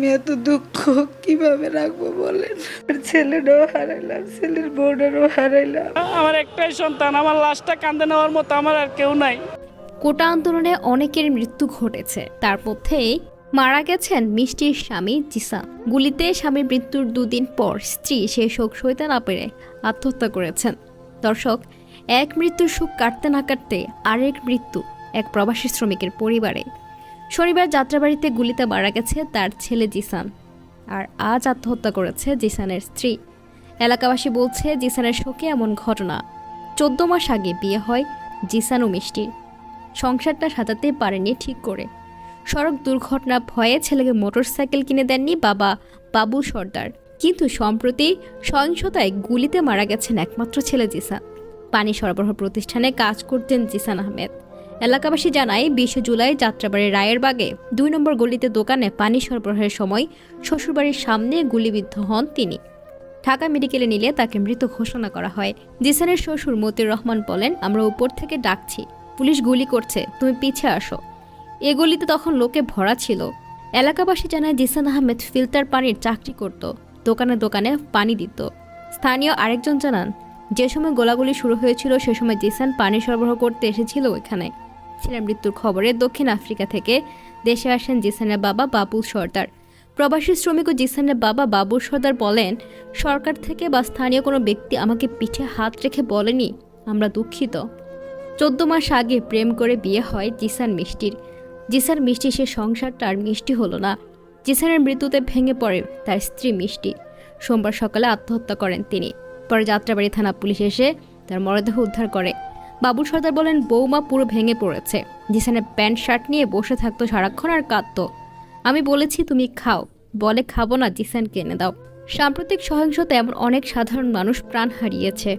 আমি এত দুঃখ কীভাবে রাখব বলেন? ছেলেটাও হারাইলাম ছেলের বউটারও হারাইলাম। আমার একটাই সন্তান আমার লাশটা কান্দে নেওয়ার মতো আমার আর কেউ নাই। কোটা আন্দোলনে অনেকের মৃত্যু ঘটেছে। তার মধ্যেই মারা গেছেন মিষ্টির স্বামী জিসা। গুলিতে স্বামীর মৃত্যুর দুদিন পর স্ত্রী সেই শোক সইতে না পেরে আত্মহত্যা করেছেন। দর্শক এক মৃত্যুর সুখ কাটতে না কাটতে আরেক মৃত্যু এক প্রবাসী শ্রমিকের পরিবারে শনিবার যাত্রাবাড়িতে গুলিতে মারা গেছে তার ছেলে জিসান। আর আজ আত্মহত্যা করেছে জিসানের স্ত্রী। এলাকাবাসী বলছে জিসানের শোকে এমন ঘটনা। চোদ্দ মাস আগে বিয়ে হয় জিসান ও মিষ্টির সংসারটা সাজাতে পারেনি ঠিক করে। সড়ক দুর্ঘটনা ভয়ে ছেলেকে মোটরসাইকেল কিনে দেননি বাবা বাবু সর্দার। কিন্তু সম্প্রতি সহিংসতায় গুলিতে মারা গেছেন একমাত্র ছেলে জিসান। পানি সরবরাহ প্রতিষ্ঠানে কাজ করতেন জিসান আহমেদ। এলাকাবাসী জানায়, বিশে জুলাই যাত্রাবাড়ির রায়েরবাগে দুই নম্বর গলিতে দোকানে পানি সরবরাহের সময় শ্বশুরবাড়ির সামনে গুলিবিদ্ধ হন তিনি। ঢাকা মেডিকেলে নিলে তাকে মৃত ঘোষণা করা হয়। জিসানের শ্বশুর মতিউর রহমান বলেন, আমরা উপর থেকে ডাকছি, পুলিশ গুলি করছে, তুমি পিছে আসো। এ গলিতে তখন লোকে ভরা ছিল। এলাকাবাসী জানায়, জিসান আহমেদ ফিল্টার পানির চাকরি করত, দোকানে দোকানে পানি দিত। স্থানীয় আরেকজন জানান, যে সময় গোলাগুলি শুরু হয়েছিল, সে সময় জিসান পানি সরবরাহ করতে এসেছিল ওইখানে। ছেলের মৃত্যুর খবরে দক্ষিণ আফ্রিকা থেকে দেশে আসেন জিসানের বাবা বাবু সর্দার। প্রবাসী শ্রমিক ও জিসানের বাবা বাবু সর্দার বলেন, সরকার থেকে বা স্থানীয় কোনো ব্যক্তি আমাকে পিঠে হাত রেখে বলেনি, আমরা দুঃখিত। চোদ্দ মাস আগে প্রেম করে বিয়ে হয় জিসান মিষ্টির। জিসান মিষ্টি সে সংসারটা আর মিষ্টি হলো না। জিসানের মৃত্যুতে ভেঙে পড়ে তার স্ত্রী মিষ্টি। সোমবার সকালে আত্মহত্যা করেন তিনি। পরে যাত্রাবাড়ি থানা পুলিশ এসে তার মরদেহ উদ্ধার করে। বাবুল সর্দার বলেন, বৌমা পুরো ভেঙে পড়েছে। জিসানের প্যান্ট, শার্ট নিয়ে বসে থাকতো সারাক্ষণ আর কাঁদত। আমি বলেছি, তুমি খাও। বলে খাব না, জিসানকে এনে দাও। সাম্প্রতিক সহিংসতা এমন অনেক সাধারণ মানুষ প্রাণ হারিয়েছে।